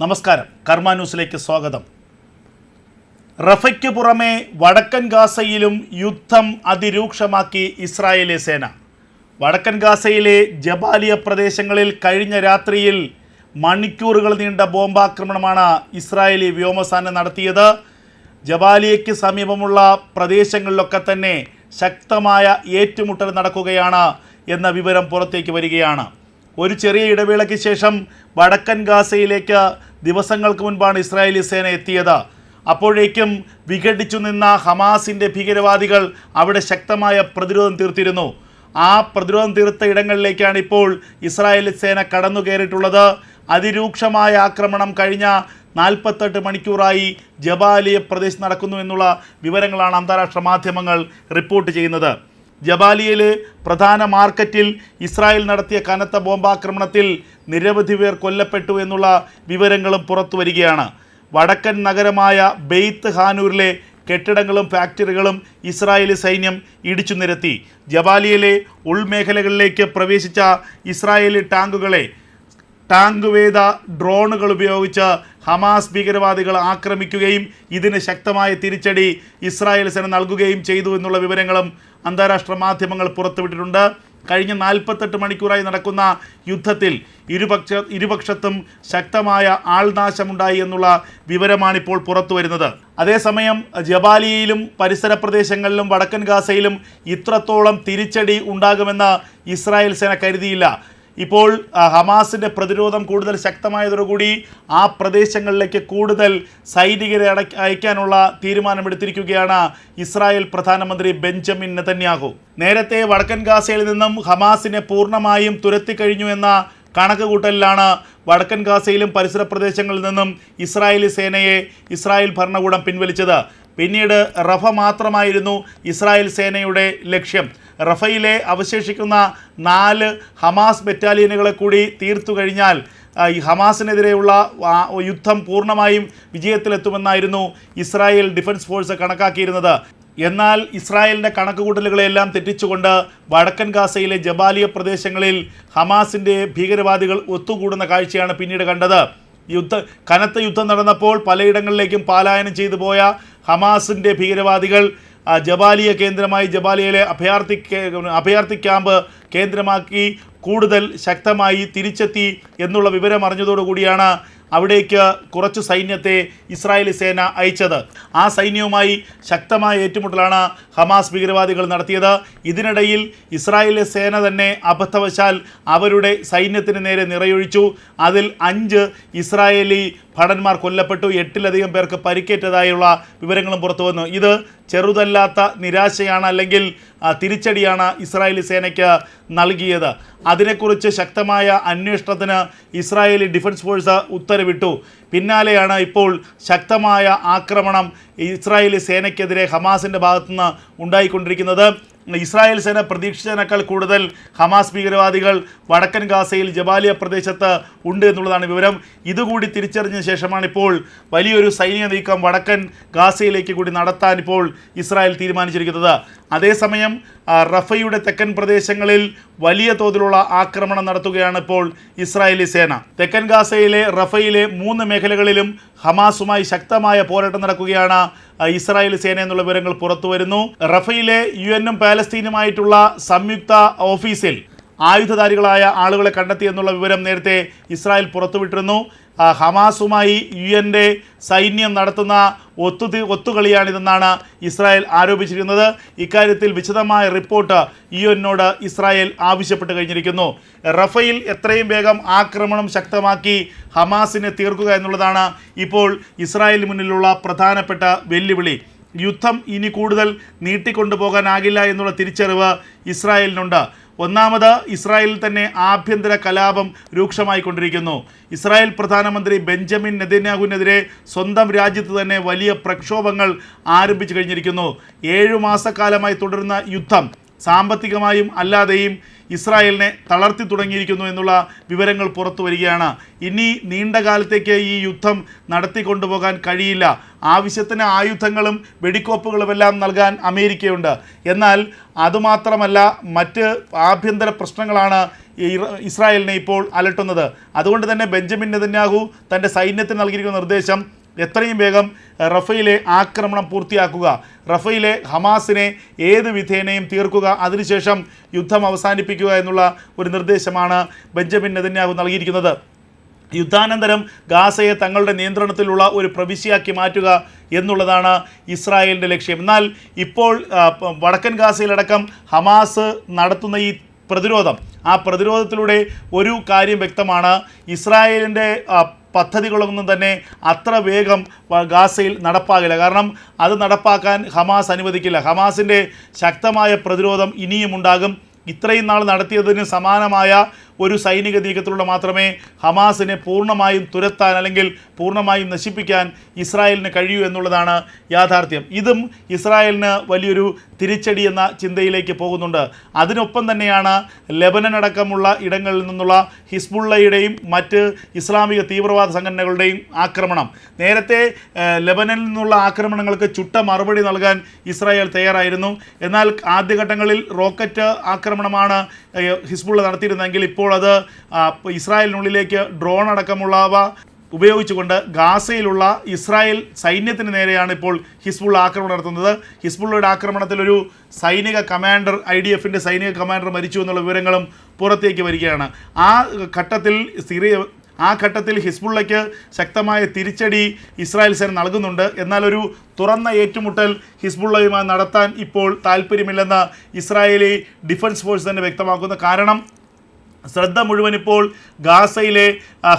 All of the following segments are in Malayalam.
നമസ്കാരം. കർമ്മ ന്യൂസിലേക്ക് സ്വാഗതം. റഫയ്ക്ക് പുറമെ വടക്കൻ ഗാസയിലും യുദ്ധം അതിരൂക്ഷമാക്കി ഇസ്രായേലി സേന. വടക്കൻ ഗാസയിലെ ജബാലിയ പ്രദേശങ്ങളിൽ കഴിഞ്ഞ രാത്രിയിൽ മണിക്കൂറുകൾ നീണ്ട ബോംബാക്രമണമാണ് ഇസ്രായേലി വ്യോമസേന നടത്തിയത്. ജബാലിയയ്ക്ക് സമീപമുള്ള പ്രദേശങ്ങളിലൊക്കെ തന്നെ ശക്തമായ ഏറ്റുമുട്ടൽ നടക്കുകയാണ് എന്ന വിവരം പുറത്തേക്ക് വരികയാണ്. ഒരു ചെറിയ ഇടവേളയ്ക്ക് ശേഷം വടക്കൻ ഗാസയിലേക്ക് ദിവസങ്ങൾക്ക് മുൻപാണ് ഇസ്രായേലി സേന എത്തിയത്. അപ്പോഴേക്കും വിഘടിച്ചു നിന്ന ഹമാസിന്റെ ഭീകരവാദികൾ അവിടെ ശക്തമായ പ്രതിരോധം തീർത്തിരുന്നു. ആ പ്രതിരോധം തീർത്ത ഇടങ്ങളിലേക്കാണ് ഇപ്പോൾ ഇസ്രായേലി സേന കടന്നു കയറിയിട്ടുള്ളത് അതിരൂക്ഷമായ ആക്രമണം കഴിഞ്ഞ നാൽപ്പത്തെട്ട് മണിക്കൂറായി ജബാലിയ പ്രദേശത്ത് നടക്കുന്നു എന്നുള്ള വിവരങ്ങളാണ് അന്താരാഷ്ട്ര മാധ്യമങ്ങൾ റിപ്പോർട്ട് ചെയ്യുന്നത്. ജബാലിയയിലെ പ്രധാന മാർക്കറ്റിൽ ഇസ്രായേൽ നടത്തിയ കനത്ത ബോംബാക്രമണത്തിൽ നിരവധി പേർ കൊല്ലപ്പെട്ടു എന്നുള്ള വിവരങ്ങളും പുറത്തു വരികയാണ്. വടക്കൻ നഗരമായ ബെയ്ത്ത് ഹാനൂരിലെ കെട്ടിടങ്ങളും ഫാക്ടറികളും ഇസ്രായേലി സൈന്യം ഇടിച്ചു നിരത്തി. ജബാലിയയിലെ ഉൾമേഖലകളിലേക്ക് പ്രവേശിച്ച ഇസ്രായേലി ടാങ്കുകളെ ടാങ്ക് വേദ ഡ്രോണുകൾ ഉപയോഗിച്ച് ഹമാസ് ഭീകരവാദികൾ ആക്രമിക്കുകയും ഇതിന് ശക്തമായ തിരിച്ചടി ഇസ്രായേൽ സേന നൽകുകയും ചെയ്തു എന്നുള്ള വിവരങ്ങളും അന്താരാഷ്ട്ര മാധ്യമങ്ങൾ പുറത്തുവിട്ടിട്ടുണ്ട്. കഴിഞ്ഞ നാൽപ്പത്തെട്ട് മണിക്കൂറായി നടക്കുന്ന യുദ്ധത്തിൽ ഇരുപക്ഷ ഇരുപക്ഷത്തും ശക്തമായ ആൾനാശമുണ്ടായി എന്നുള്ള വിവരമാണിപ്പോൾ പുറത്തു വരുന്നത് അതേസമയം ജബാലിയയിലും പരിസര പ്രദേശങ്ങളിലും വടക്കൻ ഗാസയിലും ഇത്രത്തോളം തിരിച്ചടി ഉണ്ടാകുമെന്ന് ഇസ്രായേൽ സേന കരുതിയില്ല. ഇപ്പോൾ ഹമാസിന്റെ പ്രതിരോധം കൂടുതൽ ശക്തമായതോടുകൂടി ആ പ്രദേശങ്ങളിലേക്ക് കൂടുതൽ സൈനികരെ അട അയക്കാനുള്ള തീരുമാനമെടുത്തിരിക്കുകയാണ് ഇസ്രായേൽ പ്രധാനമന്ത്രി ബെഞ്ചമിൻ നെതന്യാഹു. നേരത്തെ വടക്കൻ ഗാസയിൽ നിന്നും ഹമാസിനെ പൂർണമായും തുരത്തിക്കഴിഞ്ഞു എന്ന കണക്ക് കൂട്ടലിലാണ് വടക്കൻ ഗാസയിലും പരിസര പ്രദേശങ്ങളിൽ നിന്നും ഇസ്രായേലി സേനയെ ഇസ്രായേൽ ഭരണകൂടം പിൻവലിച്ചത്. പിന്നീട് റഫ മാത്രമായിരുന്നു ഇസ്രായേൽ സേനയുടെ ലക്ഷ്യം. റഫയിലെ അവശേഷിക്കുന്ന നാല് ഹമാസ് ബറ്റാലിയനുകളെ കൂടി തീർത്തു കഴിഞ്ഞാൽ ഈ ഹമാസിനെതിരെയുള്ള യുദ്ധം പൂർണമായും വിജയത്തിലെത്തുമെന്നായിരുന്നു ഇസ്രായേൽ ഡിഫൻസ് ഫോഴ്സ് കണക്കാക്കിയിരുന്നത്. എന്നാൽ ഇസ്രായേലിന്റെ കണക്കുകൂട്ടലുകളെല്ലാം തെറ്റിച്ചുകൊണ്ട് വടക്കൻ ഗാസയിലെ ജബാലിയ പ്രദേശങ്ങളിൽ ഹമാസിന്റെ ഭീകരവാദികൾ ഒത്തുകൂടുന്ന കാഴ്ചയാണ് പിന്നീട് കണ്ടത്. യുദ്ധ കനത്ത യുദ്ധം നടന്നപ്പോൾ പലയിടങ്ങളിലേക്കും പാലായനം ചെയ്തു പോയ ഹമാസിന്റെ ഭീകരവാദികൾ ജബാലിയ കേന്ദ്രമായി ജബാലിയയിലെ അഭയാർത്ഥി അഭയാർത്ഥി ക്യാമ്പ് കേന്ദ്രമാക്കി കൂടുതൽ ശക്തമായി തിരിച്ചെത്തി എന്നുള്ള വിവരം അറിഞ്ഞതോടുകൂടിയാണ് അവിടേക്ക് കുറച്ച് സൈന്യത്തെ ഇസ്രായേലി സേന അയച്ചത്. ആ സൈന്യവുമായി ശക്തമായ ഏറ്റുമുട്ടലാണ് ഹമാസ് ഭീകരവാദികൾ നടത്തിയത്. ഇതിനിടയിൽ ഇസ്രായേലി സേന തന്നെ അബദ്ധവശാൽ അവരുടെ സൈന്യത്തിന് നേരെ നിറയൊഴിച്ചു. അതിൽ അഞ്ച് ഇസ്രായേലി ഭടന്മാർ കൊല്ലപ്പെട്ടു. എട്ടിലധികം പേർക്ക് പരിക്കേറ്റതായുള്ള വിവരങ്ങളും പുറത്തു വന്നു. ഇത് ചെറുതല്ലാത്ത നിരാശയാണ് അല്ലെങ്കിൽ തിരിച്ചടിയാണ് ഇസ്രായേലി സേനയ്ക്ക് നൽകിയത്. അതിനെക്കുറിച്ച് ശക്തമായ അന്വേഷണത്തിന് ഇസ്രായേലി ഡിഫൻസ് ഫോഴ്സ് ഉത്തരവിട്ടു. പിന്നാലെയാണ് ഇപ്പോൾ ശക്തമായ ആക്രമണം ഇസ്രായേലി സേനയ്ക്കെതിരെ ഹമാസിന്റെ ഭാഗത്തുനിന്ന് ഉണ്ടായിക്കൊണ്ടിരിക്കുന്നത്. ഇസ്രായേൽ സേന പ്രതീക്ഷിച്ചതിനേക്കാൾ കൂടുതൽ ഹമാസ് ഭീകരവാദികൾ വടക്കൻ ഗാസയിൽ ജബാലിയ പ്രദേശത്ത് ഉണ്ട് എന്നുള്ളതാണ് വിവരം. ഇതുകൂടി തിരിച്ചറിഞ്ഞ ശേഷമാണ് ഇപ്പോൾ വലിയൊരു സൈനിക നീക്കം വടക്കൻ ഗാസയിലേക്ക് കൂടി നടത്താൻ ഇപ്പോൾ ഇസ്രായേൽ തീരുമാനിച്ചിരിക്കുന്നത്. അതേസമയം റഫയുടെ തെക്കൻ പ്രദേശങ്ങളിൽ വലിയ തോതിലുള്ള ആക്രമണം നടത്തുകയാണ് ഇപ്പോൾ ഇസ്രായേലി സേന. തെക്കൻ ഗാസയിലെ റഫയിലെ മൂന്ന് മേഖലകളിലും ഹമാസുമായി ശക്തമായ പോരാട്ടം നടക്കുകയാണ് ഇസ്രായേൽ സേന എന്നുള്ള വിവരങ്ങൾ പുറത്തു വരുന്നു. റഫയിലെ യു എന്നും പാലസ്തീനുമായിട്ടുള്ള സംയുക്ത ഓഫീസിൽ ആയുധധാരികളായ ആളുകളെ കണ്ടെത്തി എന്നുള്ള വിവരം നേരത്തെ ഇസ്രായേൽ പുറത്തുവിട്ടിരുന്നു. ഹമാസുമായി യു എന്റെ സൈന്യം നടത്തുന്ന ഒത്തു ഒത്തുകളിയാണിതെന്നാണ് ഇസ്രായേൽ ആരോപിച്ചിരിക്കുന്നത്. ഇക്കാര്യത്തിൽ വിശദമായ റിപ്പോർട്ട് യു എന്നോട് ഇസ്രായേൽ ആവശ്യപ്പെട്ട് കഴിഞ്ഞിരിക്കുന്നു. റഫയിൽ എത്രയും വേഗം ആക്രമണം ശക്തമാക്കി ഹമാസിനെ തീർക്കുക എന്നുള്ളതാണ് ഇപ്പോൾ ഇസ്രായേലിന് മുന്നിലുള്ള പ്രധാനപ്പെട്ട വെല്ലുവിളി. യുദ്ധം ഇനി കൂടുതൽ നീട്ടിക്കൊണ്ടുപോകാനാകില്ല എന്നുള്ള തിരിച്ചറിവ് ഇസ്രായേലിനുണ്ട്. ഒന്നാമത് ഇസ്രായേലിൽ തന്നെ ആഭ്യന്തര കലാപം രൂക്ഷമായിക്കൊണ്ടിരിക്കുന്നു ഇസ്രായേൽ പ്രധാനമന്ത്രി ബെഞ്ചമിൻ നെതന്യാഹുവിനെതിരെ സ്വന്തം രാജ്യത്ത് തന്നെ വലിയ പ്രക്ഷോഭങ്ങൾ ആരംഭിച്ചു കഴിഞ്ഞിരിക്കുന്നു. ഏഴു മാസക്കാലമായി തുടരുന്ന യുദ്ധം സാമ്പത്തികമായും അല്ലാതെയും ഇസ്രായേലിനെ തളർത്തി തുടങ്ങിയിരിക്കുന്നു എന്നുള്ള വിവരങ്ങൾ പുറത്തു വരികയാണ്. ഇനി നീണ്ട കാലത്തേക്ക് ഈ യുദ്ധം നടത്തിക്കൊണ്ടുപോകാൻ കഴിയില്ല. ആവശ്യത്തിന് ആയുധങ്ങളും വെടിക്കോപ്പുകളും എല്ലാം നൽകാൻ അമേരിക്കയുണ്ട്. എന്നാൽ അതുമാത്രമല്ല മറ്റ് ആഭ്യന്തര പ്രശ്നങ്ങളാണ് ഇസ്രായേലിനെ ഇപ്പോൾ അലട്ടുന്നത്. അതുകൊണ്ട് തന്നെ ബെഞ്ചമിൻ നെതന്യാഹു തന്റെ സൈന്യത്തിന് നൽകിയിരിക്കുന്ന നിർദ്ദേശം എത്രയും വേഗം റഫയിലെ ആക്രമണം പൂർത്തിയാക്കുക റഫയിലെ ഹമാസിനെ ഏത് വിധേനയും തീർക്കുക അതിനുശേഷം യുദ്ധം അവസാനിപ്പിക്കുക എന്നുള്ള ഒരു നിർദ്ദേശമാണ് ബെഞ്ചമിൻ നെതന്യാഹു നൽകിയിരിക്കുന്നത്. യുദ്ധാനന്തരം ഗാസയെ തങ്ങളുടെ നിയന്ത്രണത്തിലുള്ള ഒരു പ്രവിശ്യയാക്കി മാറ്റുക എന്നുള്ളതാണ് ഇസ്രായേലിന്റെ ലക്ഷ്യം. എന്നാൽ ഇപ്പോൾ വടക്കൻ ഗാസയിലടക്കം ഹമാസ് നടത്തുന്ന ഈ പ്രതിരോധം ആ പ്രതിരോധത്തിലൂടെ ഒരു കാര്യം വ്യക്തമാണ്. ഇസ്രായേലിന്റെ പദ്ധതികളൊന്നും തന്നെ അത്ര വേഗം ഗാസയിൽ നടപ്പാകില്ല. കാരണം അത് നടപ്പാക്കാൻ ഹമാസ് അനുവദിക്കില്ല. ഹമാസിന്റെ ശക്തമായ പ്രതിരോധം ഇനിയും ഉണ്ടാകും. ഇത്രയും നാൾ നടത്തിയതിന് സമാനമായ ഒരു സൈനിക നീക്കത്തിലൂടെ മാത്രമേ ഹമാസിനെ പൂർണമായും തുരത്താൻ അല്ലെങ്കിൽ പൂർണമായും നശിപ്പിക്കാൻ ഇസ്രായേലിന് കഴിയൂ എന്നുള്ളതാണ് യാഥാർത്ഥ്യം. ഇതും ഇസ്രായേലിന് വലിയൊരു തിരിച്ചടി എന്ന ചിന്തയിലേക്ക് പോകുന്നുണ്ട്. അതിനൊപ്പം തന്നെയാണ് ലെബനൻ അടക്കമുള്ള ഇടങ്ങളിൽ നിന്നുള്ള ഹിസ്ബുള്ളയുടെയും മറ്റ് ഇസ്ലാമിക തീവ്രവാദ സംഘടനകളുടെയും ആക്രമണം. നേരത്തെ ലബനനിൽ നിന്നുള്ള ആക്രമണങ്ങൾക്ക് ചുട്ട മറുപടി നൽകാൻ ഇസ്രായേൽ തയ്യാറായിരുന്നു. എന്നാൽ ആദ്യഘട്ടങ്ങളിൽ റോക്കറ്റ് ആക്രമണമാണ് ഹിസ്ബുള്ള നടത്തിയിരുന്നെങ്കിൽ ഇപ്പോൾ അത് ഇസ്രായേലിനുള്ളിലേക്ക് ഡ്രോൺ അടക്കമുള്ളവ ഉപയോഗിച്ചുകൊണ്ട് ഗാസയിലുള്ള ഇസ്രായേൽ സൈന്യത്തിന് നേരെയാണ് ഇപ്പോൾ ഹിസ്ബുള്ള ആക്രമണം നടത്തുന്നത്. ഹിസ്ബുള്ളയുടെ ആക്രമണത്തിൽ ഒരു സൈനിക കമാൻഡർ ഐ ഡി എഫിന്റെ സൈനിക കമാൻഡർ മരിച്ചു എന്നുള്ള വിവരങ്ങളും പുറത്തേക്ക് വരികയാണ്. ആ ഘട്ടത്തിൽ സിറിയ ആ ഘട്ടത്തിൽ ഹിസ്ബുള്ളയ്ക്ക് ശക്തമായ തിരിച്ചടി ഇസ്രായേൽ സേന നൽകുന്നുണ്ട്. എന്നാലൊരു തുറന്ന ഏറ്റുമുട്ടൽ ഹിസ്ബുള്ളയുമായി നടത്താൻ ഇപ്പോൾ താല്പര്യമില്ലെന്ന് ഇസ്രായേലി ഡിഫൻസ് ഫോഴ്സ് തന്നെ വ്യക്തമാക്കുന്നു. കാരണം ശ്രദ്ധ മുഴുവൻ ഇപ്പോൾ ഗാസയിലെ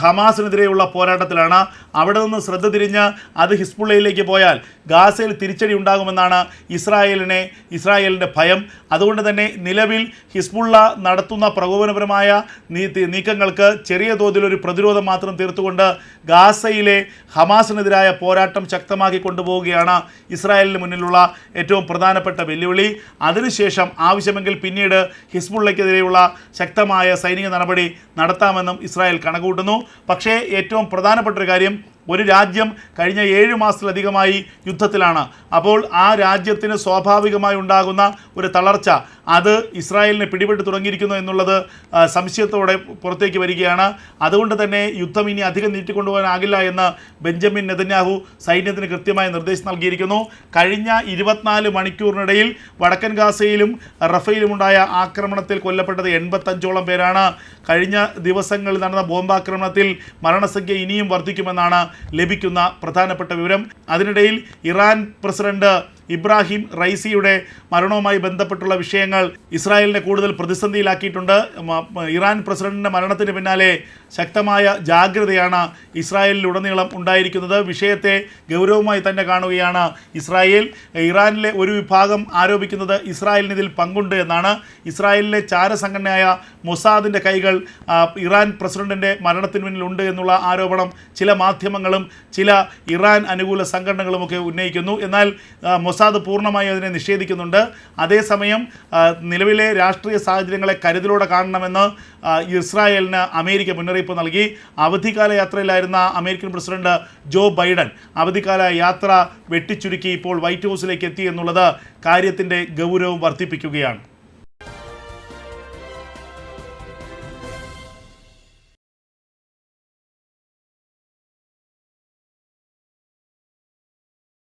ഹമാസിനെതിരെയുള്ള പോരാട്ടത്തിലാണ്. അവിടെ നിന്ന് ശ്രദ്ധ തിരിഞ്ഞ് അത് ഹിസ്ബുള്ളയിലേക്ക് പോയാൽ ഗാസയിൽ തിരിച്ചടി ഉണ്ടാകുമെന്നാണ് ഇസ്രായേലിനെ ഇസ്രായേലിന്റെ ഭയം. അതുകൊണ്ട് തന്നെ നിലവിൽ ഹിസ്ബുള്ള നടത്തുന്ന പ്രകോപനപരമായ നീക്കങ്ങൾക്ക് ചെറിയ തോതിലൊരു പ്രതിരോധം മാത്രം തീർത്തുകൊണ്ട് ഗാസയിലെ ഹമാസിനെതിരായ പോരാട്ടം ശക്തമാക്കി കൊണ്ടുപോവുകയാണ് ഇസ്രായേലിന് മുന്നിലുള്ള ഏറ്റവും പ്രധാനപ്പെട്ട വെല്ലുവിളി. അതിനുശേഷം ആവശ്യമെങ്കിൽ പിന്നീട് ഹിസ്ബുള്ളയ്ക്കെതിരെയുള്ള ശക്തമായ സൈനിക നടപടി നടത്താമെന്നും ഇസ്രായേൽ കണക്കുകൂട്ടുന്നു. പക്ഷേ ഏറ്റവും പ്രധാനപ്പെട്ട ഒരു കാര്യം ഒരു രാജ്യം കഴിഞ്ഞ ഏഴ് മാസത്തിലധികമായി യുദ്ധത്തിലാണ്. അപ്പോൾ ആ രാജ്യത്തിന് സ്വാഭാവികമായി ഉണ്ടാകുന്ന ഒരു തളർച്ച അത് ഇസ്രായേലിനെ പിടിപെട്ട് തുടങ്ങിയിരിക്കുന്നു എന്നുള്ളത് സംശയത്തോടെ പുറത്തേക്ക് വരികയാണ്. അതുകൊണ്ട് തന്നെ യുദ്ധം ഇനി അധികം നീട്ടിക്കൊണ്ടുപോകാനാകില്ല എന്ന് ബെഞ്ചമിൻ നെതന്യാഹു സൈന്യത്തിന് കൃത്യമായ നിർദ്ദേശം നൽകിയിരിക്കുന്നു. കഴിഞ്ഞ ഇരുപത്തിനാല് മണിക്കൂറിനിടയിൽ വടക്കൻ ഗാസയിലും റഫയിലുമുണ്ടായ ആക്രമണത്തിൽ കൊല്ലപ്പെട്ടത് എൺപത്തഞ്ചോളം പേരാണ്. കഴിഞ്ഞ ദിവസങ്ങളിൽ നടന്ന ബോംബാക്രമണത്തിൽ മരണസംഖ്യ ഇനിയും വർദ്ധിക്കുമെന്നാണ് ലഭിക്കുന്ന പ്രധാനപ്പെട്ട വിവരം. അതിനിടയിൽ ഇറാൻ പ്രസിഡന്റ് ഇബ്രാഹിം റൈസിയുടെ മരണവുമായി ബന്ധപ്പെട്ടുള്ള വിഷയങ്ങൾ ഇസ്രായേലിനെ കൂടുതൽ പ്രതിസന്ധിയിലാക്കിയിട്ടുണ്ട്. ഇറാൻ പ്രസിഡന്റിന്റെ മരണത്തിന് പിന്നാലെ ശക്തമായ ജാഗ്രതയാണ് ഇസ്രായേലിലുടനീളം ഉണ്ടായിരിക്കുന്നത്. വിഷയത്തെ ഗൗരവമായി തന്നെ കാണുകയാണ് ഇസ്രായേൽ. ഇറാനിലെ ഒരു വിഭാഗം ആരോപിക്കുന്നത് ഇസ്രായേലിന് ഇതിൽ പങ്കുണ്ട് എന്നാണ്. ഇസ്രായേലിലെ ചാരസംഘടനയായ മൊസാദിന്റെ കൈകൾ ഇറാൻ പ്രസിഡന്റിന്റെ മരണത്തിന് പിന്നിലുണ്ട് എന്നുള്ള ആരോപണം ചില മാധ്യമങ്ങളും ചില ഇറാൻ അനുകൂല സംഘടനകളുമൊക്കെ ഉന്നയിക്കുന്നു. എന്നാൽ മൊസാദ് പൂർണമായും അതിനെ നിഷേധിക്കുന്നുണ്ട്. അതേസമയം നിലവിലെ രാഷ്ട്രീയ സാഹചര്യങ്ങളെ കരുതലോടെ കാണണമെന്ന് ഇസ്രായേലിന് അമേരിക്ക മുന്നറിയിപ്പ് നൽകി. അവധിക്കാല യാത്രയിലായിരുന്ന അമേരിക്കൻ പ്രസിഡന്റ് ജോ ബൈഡൻ അവധിക്കാല യാത്ര വെട്ടിച്ചുരുക്കി ഇപ്പോൾ വൈറ്റ് ഹൗസിലേക്ക് എത്തി എന്നുള്ളത് കാര്യത്തിന്റെ ഗൗരവം വർദ്ധിപ്പിക്കുകയാണ്.